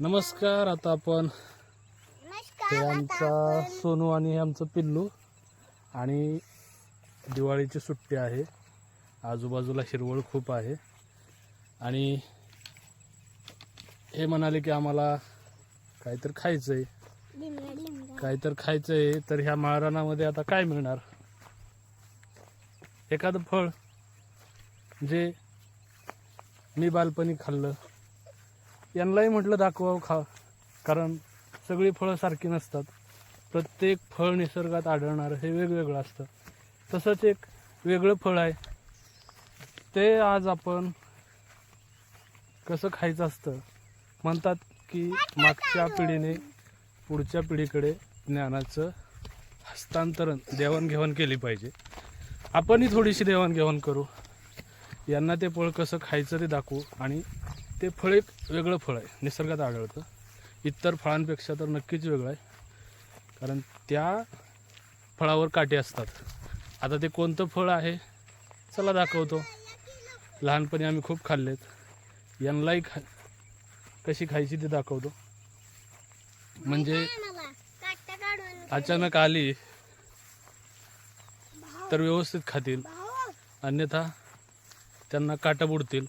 नमस्कार आता आपण आमचा सोनू आणि हे आमचं पिल्लू आणि दिवाळीची सुट्टी आहे. आजूबाजूला हिरवळ खूप आहे. आणि हे म्हणाले की आम्हाला काहीतरी खायचं आहे काहीतरी खायचं आहे तर ह्या माळरानामध्ये आता काय मिळणार? एखादं फळ जे मी बालपणी खाल्लं. यांनाही म्हटलं दाखवावं खा. कारण सगळी फळं सारखी नसतात. प्रत्येक फळ निसर्गात आढळणारं हे वेगवेगळं असतं. तसंच एक वेगळं फळ आहे. ते आज आपण कसं खायचं असतं? म्हणतात की मागच्या पिढीने पुढच्या पिढीकडे ज्ञानाचं हस्तांतरण देवाणघेवाण केली पाहिजे. आपणही थोडीशी देवाणघेवाण करू. यांना ते फळ कसं खायचं ते दाखवू आणि ते फळ एक वेगळं फळ आहे निसर्गात आढळतं. इतर फळांपेक्षा तर नक्कीच वेगळं आहे. कारण त्या फळावर काटे असतात. आता ते कोणतं फळ आहे चला दाखवतो. लहानपणी आम्ही खूप खाल्लेत. यांनाही खा कशी खायची ते दाखवतो. म्हणजे अचानक आली तर व्यवस्थित खातील. अन्यथा त्यांना काटा बुडतील.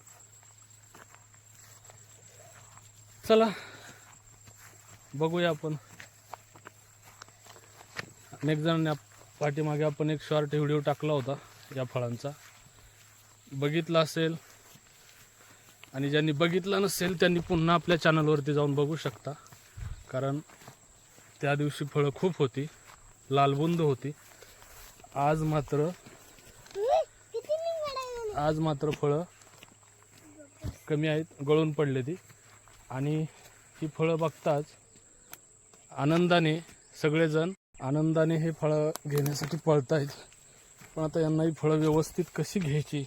चला. बघूया आपण. अनेक जणांनी पाठीमागे आपण एक शॉर्ट व्हिडिओ टाकला होता या फळांचा. बघितला असेल आणि ज्यांनी बघितलं नसेल त्यांनी पुन्हा आपल्या चॅनलवरती जाऊन बघू शकता. कारण त्या दिवशी फळं खूप होती लालबुंद होती. आज मात्र आज मात्र फळं कमी आहेत गळून पडले ती आणि ही फळं बघताच आनंदाने सगळेजण आनंदाने हे फळं घेण्यासाठी पळतायत. पण आता यांना ही फळं व्यवस्थित कशी घ्यायची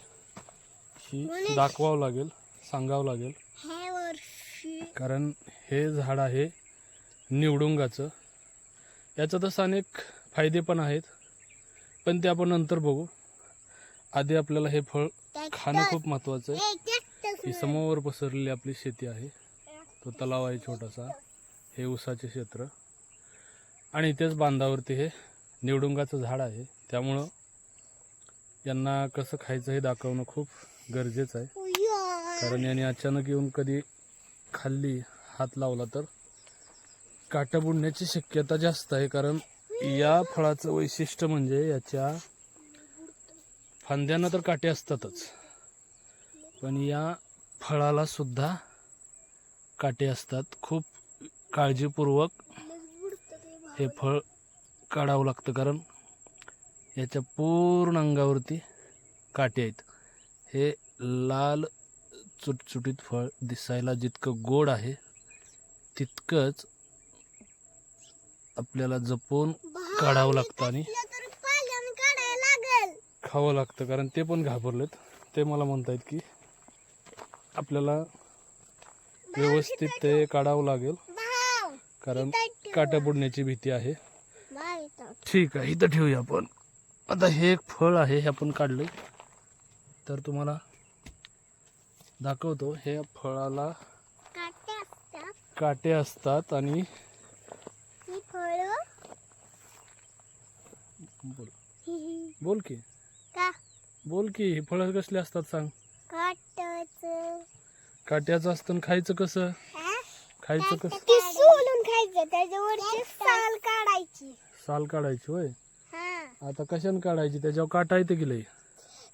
ही दाखवावं लागेल सांगावं लागेल. कारण हे झाड आहे निवडुंगाचं. याचं तसं अनेक फायदे पण आहेत पण ते आपण नंतर बघू. आधी आपल्याला हे फळ खाणं खूप महत्त्वाचं आहे. ही समोर पसरलेली आपली शेती आहे. तो तलाव आहे छोटासा. हे ऊसाचे क्षेत्र. आणि इथेच बांधावरती हे निवडुंगाचं झाड आहे. त्यामुळं यांना कसं खायचं हे दाखवणं खूप गरजेचं आहे. कारण यांनी अचानक येऊन कधी खाल्ली हात लावला तर काटा बुडण्याची शक्यता जास्त आहे. कारण या फळाचं वैशिष्ट्य म्हणजे याच्या फांद्यांना तर काटे असतातच. पण या फळाला सुद्धा काटे असतात. खूप काळजीपूर्वक हे फळ काढावं लागतं कारण याच्या पूर्ण अंगावरती काटे आहेत. हे लाल चुटचुटीत फळ दिसायला जितकं गोड आहे तितकंच आपल्याला जपून काढावं लागतं आणि खावं लागतं. कारण ते पण घाबरलेत. ते मला म्हणतायत की आपल्याला व्यवस्थित ते काढावं लागेल. कारण काट्या बुडण्याची भीती आहे. ठीक आहे इथं ठेवूया आपण. आता हे एक फळ आहे हे आपण काढलं तर तुम्हाला दाखवतो हे फळाला काटे असतात. आणि बोल. बोल की? बोल की ही फळं कसली असतात सांग. काट्याचं असतं आणि खायचं कसं? खायचं कसं? ती सोलून खायचं त्याच्यावरची साल काढायची. साल काढायची होय? हा. आता कशाने काढायची? त्याच्यावर काटा येते की लई?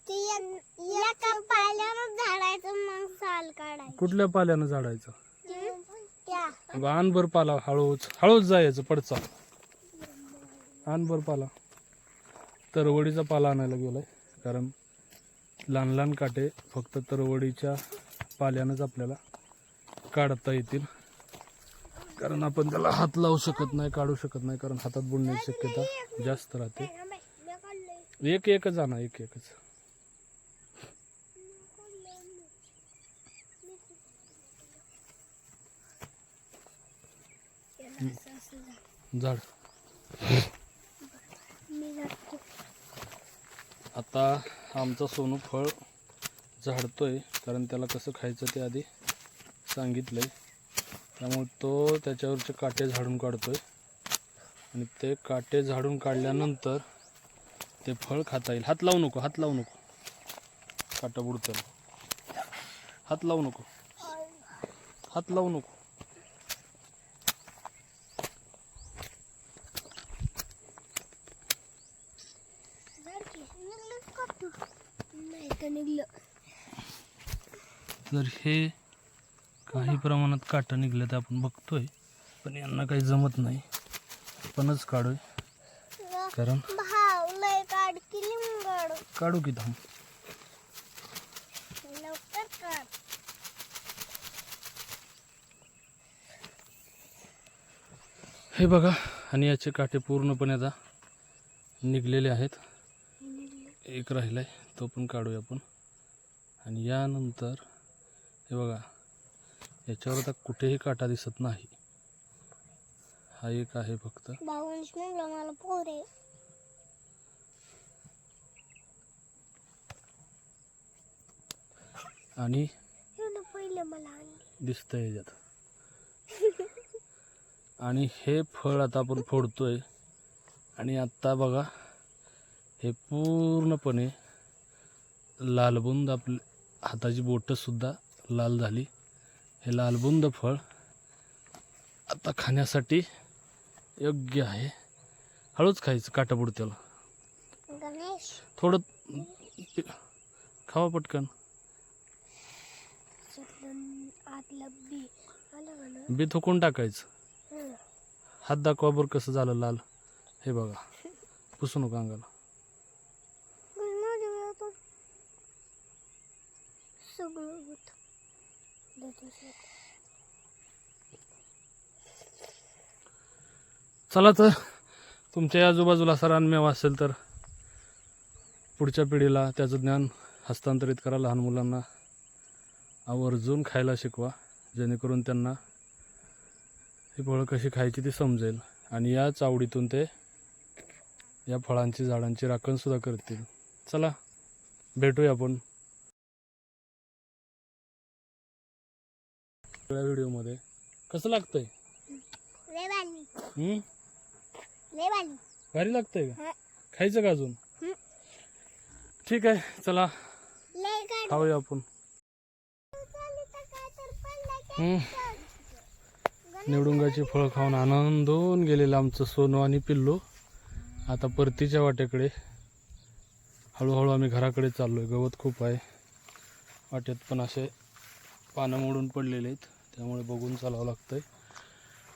ती एक- एका पाल्यानं झाडायचं मग साल काढायचं. कुठल्या पाल्यानं झाडायचं? त्या. अगं आण बर पाला हळूच. हळूच जायचं पडचा. आण बर पाला. तरवडीचा पाला आणायला गेलाय कारण लहान लहान काटे फक्त तरवडीच्या पाल्यानंच आपल्याला काढता येतील. कारण आपण त्याला हात लावू शकत नाही काढू शकत नाही कारण हातात बुडण्याची शक्यता जास्त राहते. एक एकच आणा एक एकच. झाड. आता आमचा सोनू फळ झाडतो आहे कारण त्याला कसं खायचं ते आधी सांगितलं आहे त्यामुळे तो त्याच्यावरचे काटे झाडून काढतो आहे आणि ते काटे झाडून काढल्यानंतर ते फळ खाता येईल. हात लावू नको हात लावू नको. काटा बुडतं हात लावू नको. हात लावू नको. निघलं. तर हे काही प्रमाणात काटा निघले तर आपण बघतोय पण यांना काही जमत नाही. आपणच काढूय. कारण काढ की लिंगड काढू की थांब. हे बघा आणि याचे काटे पूर्णपणे आता निघलेले आहेत. एक राहिला आहे तो पण काढूया आपण. आणि यानंतर हे बघा याच्यावर आता कुठेही काटा दिसत नाही. हा एक आहे फक्त. आणि दिसतंय याच्यात. आणि हे फळ आता आपण फोडतोय. आणि आत्ता बघा हे पूर्णपणे लालबुंद आपले हाताची बोटं सुद्धा लाल झाली. हे लालबुंद फळ आता खाण्यासाठी योग्य आहे. हळूच खायचं काटा बुडत्याला गणेश. थोडं खावा पटकन. बी थोकून टाकायचं. हात दाखवा बरं कसं झालं लाल. हे बघा. पुसू नका अंगाला. सगळं चला तर तुमच्या आजूबाजूला सर रानमेवा असेल तर पुढच्या पिढीला त्याचं ज्ञान हस्तांतरित करा लहान मुलांना. आवर्जून खायला शिकवा जेणेकरून त्यांना ही फळं कशी खायची ती समजेल आणि याच आवडीतून ते या फळांची झाडांची राखणसुद्धा करतील. चला भेटूया आपण. सगळ्या व्हिडिओमध्ये. कसं लागतंय? लय भारी. हम्म? लय भारी. भारी लागतंय का. खायचं का अजून? हं. ठीक आहे चला. लय खाऊया आपण. हम्म. निवडुंगाची फळं खाऊन आनंदून गेलेलं आमचं सोनू आणि पिल्लू. आता परतीच्या वाट्याकडे हळूहळू आम्ही घराकडे चाललो आहे गवत खूप आहे. वाट्यात पण असे पानं मोडून पडलेले आहेत. त्यामुळे बघून चालावं लागतं आहे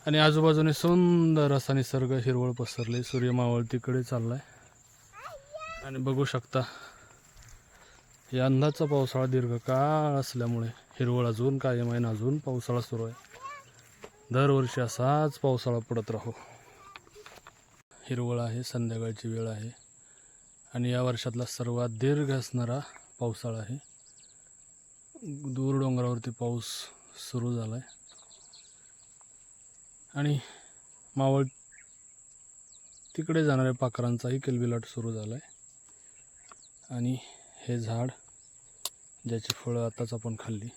आणि आजूबाजूने सुंदर असा निसर्ग हिरवळ पसरले सूर्य मावळतीकडे चाललाय. आणि बघू शकता यंदाचा पावसाळा दीर्घकाळ असल्यामुळे हिरवळ अजून कायम आहे अजून पावसाळा सुरू आहे. दरवर्षी असाच पावसाळा पडत राहो. हिरवळ आहे संध्याकाळची वेळ आहे. आणि या वर्षातला सर्वात दीर्घ असणारा पावसाळा आहे. दूर डोंगरावरती पाऊस सुरू झाला आहे आणि मावळ तिकडे जाणाऱ्या पाखरांचाही किलबिलाट सुरू झाला आहे आणि हे झाड ज्याची फळं आताच आपण खाल्ली.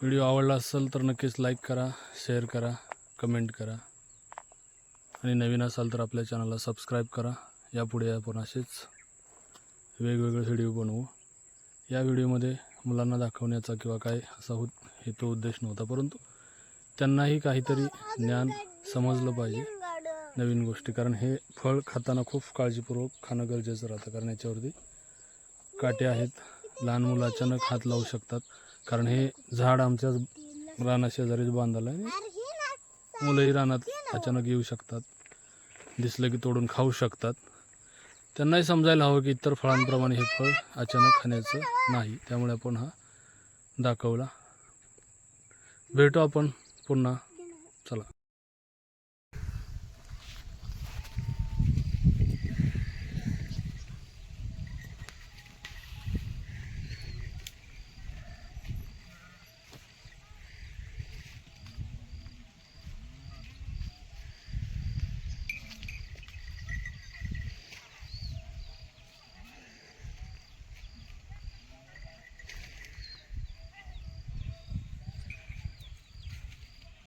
व्हिडिओ आवडला असेल तर नक्कीच लाईक करा शेअर करा कमेंट करा. आणि नवीन असाल तर आपल्या चॅनलला सबस्क्राईब करा. यापुढे आपण असेच वेगवेगळे व्हिडिओ बनवू. या व्हिडिओमध्ये मुलांना दाखवण्याचा किंवा काय असा होत हेतू उद्देश नव्हता. परंतु त्यांनाही काहीतरी ज्ञान समजलं पाहिजे नवीन गोष्टी. कारण हे फळ खाताना खूप काळजीपूर्वक खाणं गरजेचं राहतं. कारण याच्यावरती काटे आहेत. लहान मुलं अचानक हात लावू शकतात. कारण हे झाड आमच्या रानाशेजारीच बांधलं आहे. मुलंही रानात अचानक येऊ शकतात. दिसलं की तोडून खाऊ शकतात. त्यांनाही समजायला हवं की इतर फळांप्रमाणे हे फळ अचानक खाण्याचं नाही. त्यामुळे आपण हा दाखवला. भेटू आपण पुन्हा. चला.